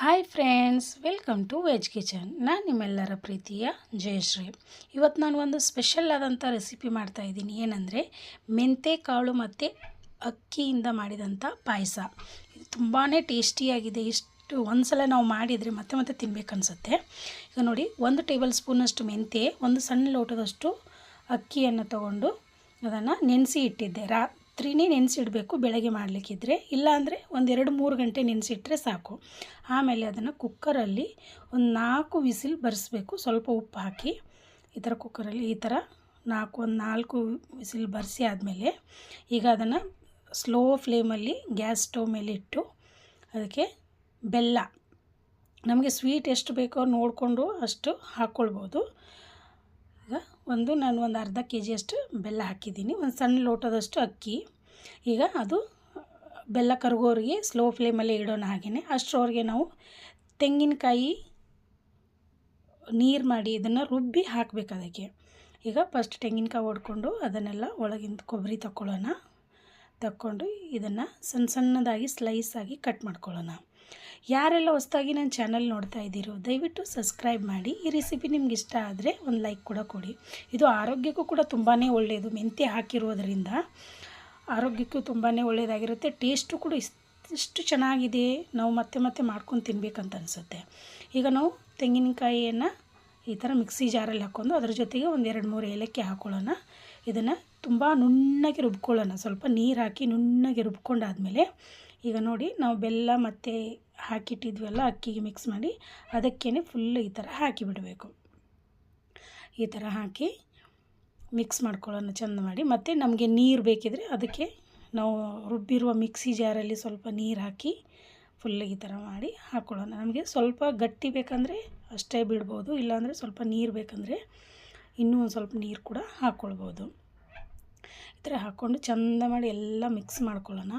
Hi friends welcome to veg kitchen ನಾನು ನಿಮ್ಮೆಲ್ಲರ ಪ್ರೀತಿಯ ಜಯಶ್ರೀ. ಇವತ್ತು ನಾನು ಒಂದು ಸ್ಪೆಷಲ್ ಆದಂಥ ರೆಸಿಪಿ ಮಾಡ್ತಾ ಇದ್ದೀನಿ. ಏನಂದರೆ, ಮೆಂತೆ, ಕಾಳು ಮತ್ತು ಅಕ್ಕಿಯಿಂದ ಮಾಡಿದಂಥ ಪಾಯಸ. ಇದು ತುಂಬಾ ಟೇಸ್ಟಿಯಾಗಿದೆ ಇಷ್ಟು ಒಂದು ಸಲ ನಾವು ಮಾಡಿದರೆ ಮತ್ತೆ ಮತ್ತೆ ತಿನ್ಬೇಕು ಅನಿಸುತ್ತೆ. ಈಗ ನೋಡಿ, ಒಂದು ಟೇಬಲ್ ಸ್ಪೂನಷ್ಟು ಮೆಂತೆ, ಒಂದು ಸಣ್ಣ ಲೋಟದಷ್ಟು ಅಕ್ಕಿಯನ್ನು ತಗೊಂಡು ಅದನ್ನು ನೆನೆಸಿ ಇಟ್ಟಿದ್ದೆ. ರಾತ್ರಿನೇ ನೆನೆಸಿಡಬೇಕು ಬೆಳಗ್ಗೆ ಮಾಡಲಿಕ್ಕಿದ್ರೆ. ಇಲ್ಲಾಂದರೆ ಒಂದೆರಡು ಮೂರು ಗಂಟೆ ನೆನೆಸಿಟ್ರೆ ಸಾಕು. ಆಮೇಲೆ ಅದನ್ನು ಕುಕ್ಕರಲ್ಲಿ ಒಂದು ನಾಲ್ಕು ವಿಸಿಲ್ ಬರೆಸ್ಬೇಕು. ಸ್ವಲ್ಪ ಉಪ್ಪು ಹಾಕಿ. ಈ ಥರ ಕುಕ್ಕರಲ್ಲಿ ಈ ಥರ ನಾಲ್ಕು, ಒಂದು ನಾಲ್ಕು ವಿಸಿಲ್ ಬರೆಸಿ ಆದಮೇಲೆ ಈಗ ಅದನ್ನು ಸ್ಲೋ ಫ್ಲೇಮಲ್ಲಿ ಗ್ಯಾಸ್ ಸ್ಟವ್ ಮೇಲೆ ಇಟ್ಟು ಅದಕ್ಕೆ ಬೆಲ್ಲ. ನಮಗೆ ಸ್ವೀಟ್ ಎಷ್ಟು ಬೇಕೋ ನೋಡಿಕೊಂಡು ಅಷ್ಟು ಹಾಕ್ಕೊಳ್ಬೋದು. ಒಂದು ನಾನು ಒಂದು ಅರ್ಧ ಕೆ ಜಿಯಷ್ಟು ಬೆಲ್ಲ ಹಾಕಿದ್ದೀನಿ, ಒಂದು ಸಣ್ಣ ಲೋಟದಷ್ಟು ಅಕ್ಕಿ. ಈಗ ಅದು ಬೆಲ್ಲ ಕರಗೋರಿಗೆ ಸ್ಲೋ ಫ್ಲೇಮಲ್ಲಿ ಇಡೋಣ ಹಾಗೆಯೇ ಅಷ್ಟರವರೆಗೆ ನಾವು ತೆಂಗಿನಕಾಯಿ ನೀರು ಮಾಡಿ ಇದನ್ನು ರುಬ್ಬಿ ಹಾಕಬೇಕು ಅದಕ್ಕೆ. ಈಗ ಫಸ್ಟ್ ತೆಂಗಿನಕಾಯಿ ಹೊಡ್ಕೊಂಡು ಅದನ್ನೆಲ್ಲ ಒಳಗಿಂದ ಕೊಬ್ಬರಿ ತಗೊಳ್ಳೋಣ ತಕ್ಕೊಂಡು ಇದನ್ನು ಸಣ್ಣ ಸಣ್ಣದಾಗಿ ಸ್ಲೈಸ್ ಆಗಿ ಕಟ್ ಮಾಡ್ಕೊಳ್ಳೋಣ. ಯಾರೆಲ್ಲ ಹೊಸ್ದಾಗಿ ನನ್ನ ಚಾನಲ್ ನೋಡ್ತಾ ಇದ್ದೀರೋ, ದಯವಿಟ್ಟು ಸಬ್ಸ್ಕ್ರೈಬ್ ಮಾಡಿ. ಈ ರೆಸಿಪಿ ನಿಮ್ಗೆ ಇಷ್ಟ ಆದರೆ ಒಂದು ಲೈಕ್ ಕೂಡ ಕೊಡಿ. ಇದು ಆರೋಗ್ಯಕ್ಕೂ ಕೂಡ ತುಂಬಾ ಒಳ್ಳೆಯದು ಮೆಂತ್ಯ ಹಾಕಿರೋದ್ರಿಂದ ಆರೋಗ್ಯಕ್ಕೂ ತುಂಬಾ ಒಳ್ಳೆಯದಾಗಿರುತ್ತೆ ಟೇಸ್ಟು ಕೂಡ ಇಷ್ಟು ಚೆನ್ನಾಗಿದೆ. ನಾವು ಮತ್ತೆ ಮತ್ತೆ ಮಾಡ್ಕೊಂಡು ತಿನ್ಬೇಕಂತ ಅನಿಸುತ್ತೆ. ಈಗ ನಾವು ತೆಂಗಿನಕಾಯಿಯನ್ನು ಈ ಥರ ಮಿಕ್ಸಿ ಜಾರಲ್ಲಿ ಹಾಕ್ಕೊಂಡು ಅದ್ರ ಜೊತೆಗೆ ಒಂದು ಎರಡು ಮೂರು ಏಲಕ್ಕಿ ಹಾಕ್ಕೊಳ್ಳೋಣ ಇದನ್ನು ತುಂಬ ನುಣ್ಣಗೆ ರುಬ್ಕೊಳ್ಳೋಣ. ಸ್ವಲ್ಪ ನೀರು ಹಾಕಿ ನುಣ್ಣಗೆ ರುಬ್ಕೊಂಡಾದಮೇಲೆ ಈಗ ನೋಡಿ ನಾವು ಬೆಲ್ಲ ಮತ್ತು ಹಾಕಿಟ್ಟಿದ್ವಲ್ಲ ಅಕ್ಕಿಗೆ ಮಿಕ್ಸ್ ಮಾಡಿ ಅದಕ್ಕೇ ಫುಲ್ ಈ ಥರ ಹಾಕಿಬಿಡಬೇಕು ಈ ಥರ ಹಾಕಿ ಮಿಕ್ಸ್ ಮಾಡ್ಕೊಳ್ಳೋಣ ಚೆಂದ ಮಾಡಿ. ಮತ್ತು ನಮಗೆ ನೀರು ಬೇಕಿದ್ರೆ ಅದಕ್ಕೆ ನಾವು ರುಬ್ಬಿರುವ ಮಿಕ್ಸಿ ಜಾರಲ್ಲಿ ಸ್ವಲ್ಪ ನೀರು ಹಾಕಿ ಫುಲ್ ಈ ಥರ ಮಾಡಿ ಹಾಕ್ಕೊಳ್ಳೋಣ ನಮಗೆ ಸ್ವಲ್ಪ ಗಟ್ಟಿ ಬೇಕಂದರೆ ಅಷ್ಟೇ ಬಿಡ್ಬೋದು. ಇಲ್ಲಾಂದರೆ ಸ್ವಲ್ಪ ನೀರು ಬೇಕಂದರೆ ಇನ್ನೂ ಒಂದು ಸ್ವಲ್ಪ ನೀರು ಕೂಡ ಹಾಕ್ಕೊಳ್ಬೋದು ಈ ಥರ ಹಾಕ್ಕೊಂಡು ಚಂದ ಮಾಡಿ ಎಲ್ಲ ಮಿಕ್ಸ್ ಮಾಡ್ಕೊಳ್ಳೋಣ.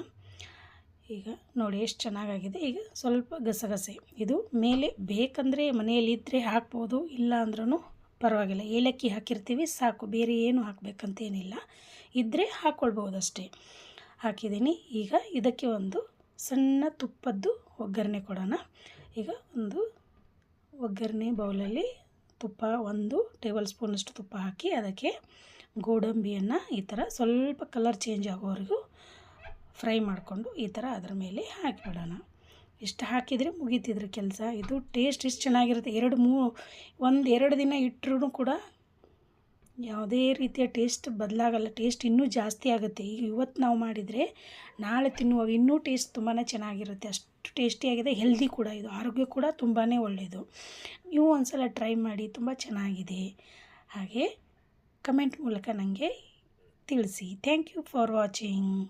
ಈಗ ನೋಡಿ ಎಷ್ಟು ಚೆನ್ನಾಗಾಗಿದೆ. ಈಗ ಸ್ವಲ್ಪ ಗಸಗಸೆ. ಇದು ಮೇಲೆ ಬೇಕಂದರೆ ಮನೆಯಲ್ಲಿದ್ದರೆ ಹಾಕ್ಬೋದು, ಇಲ್ಲ ಅಂದ್ರೂ ಪರವಾಗಿಲ್ಲ. ಏಲಕ್ಕಿ ಹಾಕಿರ್ತೀವಿ, ಸಾಕು. ಬೇರೆ ಏನು ಹಾಕಬೇಕಂತೇನಿಲ್ಲ. ಇದ್ದರೆ ಹಾಕ್ಕೊಳ್ಬೋದು ಅಷ್ಟೇ. ಹಾಕಿದ್ದೀನಿ. ಈಗ ಇದಕ್ಕೆ ಒಂದು ಸಣ್ಣ ತುಪ್ಪದ್ದು ಒಗ್ಗರಣೆ ಕೊಡೋಣ. ಈಗ ಒಂದು ಒಗ್ಗರಣೆ ಬೌಲಲ್ಲಿ ತುಪ್ಪ ಒಂದು ಟೇಬಲ್ ಸ್ಪೂನಷ್ಟು ತುಪ್ಪ ಹಾಕಿ ಅದಕ್ಕೆ ಗೋಡಂಬಿಯನ್ನು ಈ ಥರ ಸ್ವಲ್ಪ ಕಲರ್ ಚೇಂಜ್ ಆಗೋವರೆಗೂ ಫ್ರೈ ಮಾಡಿಕೊಂಡು ಈ ಥರ ಅದರ ಮೇಲೆ ಹಾಕಿಬಿಡೋಣ. ಇಷ್ಟು ಹಾಕಿದರೆ ಮುಗೀತಿದ್ರ ಕೆಲಸ. ಇದು ಟೇಸ್ಟ್ ಇಷ್ಟು ಚೆನ್ನಾಗಿರುತ್ತೆ. ಎರಡು ಮೂ ಒಂದು ಎರಡು ದಿನ ಇಟ್ಟರೂ ಕೂಡ ಯಾವುದೇ ರೀತಿಯ ಟೇಸ್ಟ್ ಬದಲಾಗಲ್ಲ, ಟೇಸ್ಟ್ ಇನ್ನೂ ಜಾಸ್ತಿ ಆಗುತ್ತೆ. ಈಗ ಇವತ್ತು ನಾವು ಮಾಡಿದರೆ ನಾಳೆ ತಿನ್ನುವಾಗ ಇನ್ನೂ ಟೇಸ್ಟ್ ತುಂಬಾ ಚೆನ್ನಾಗಿರುತ್ತೆ. ಅಷ್ಟು ಟೇಸ್ಟಿಯಾಗಿದೆ ಹೆಲ್ದಿ ಕೂಡ ಇದು. ಆರೋಗ್ಯ ಕೂಡ ತುಂಬಾ ಒಳ್ಳೆಯದು. ನೀವು ಒಂದು ಸಲ ಟ್ರೈ ಮಾಡಿ, ತುಂಬ ಚೆನ್ನಾಗಿದೆ. ಹಾಗೆ ಕಮೆಂಟ್ ಮೂಲಕ ನನಗೆ ತಿಳಿಸಿ. Thank you for watching.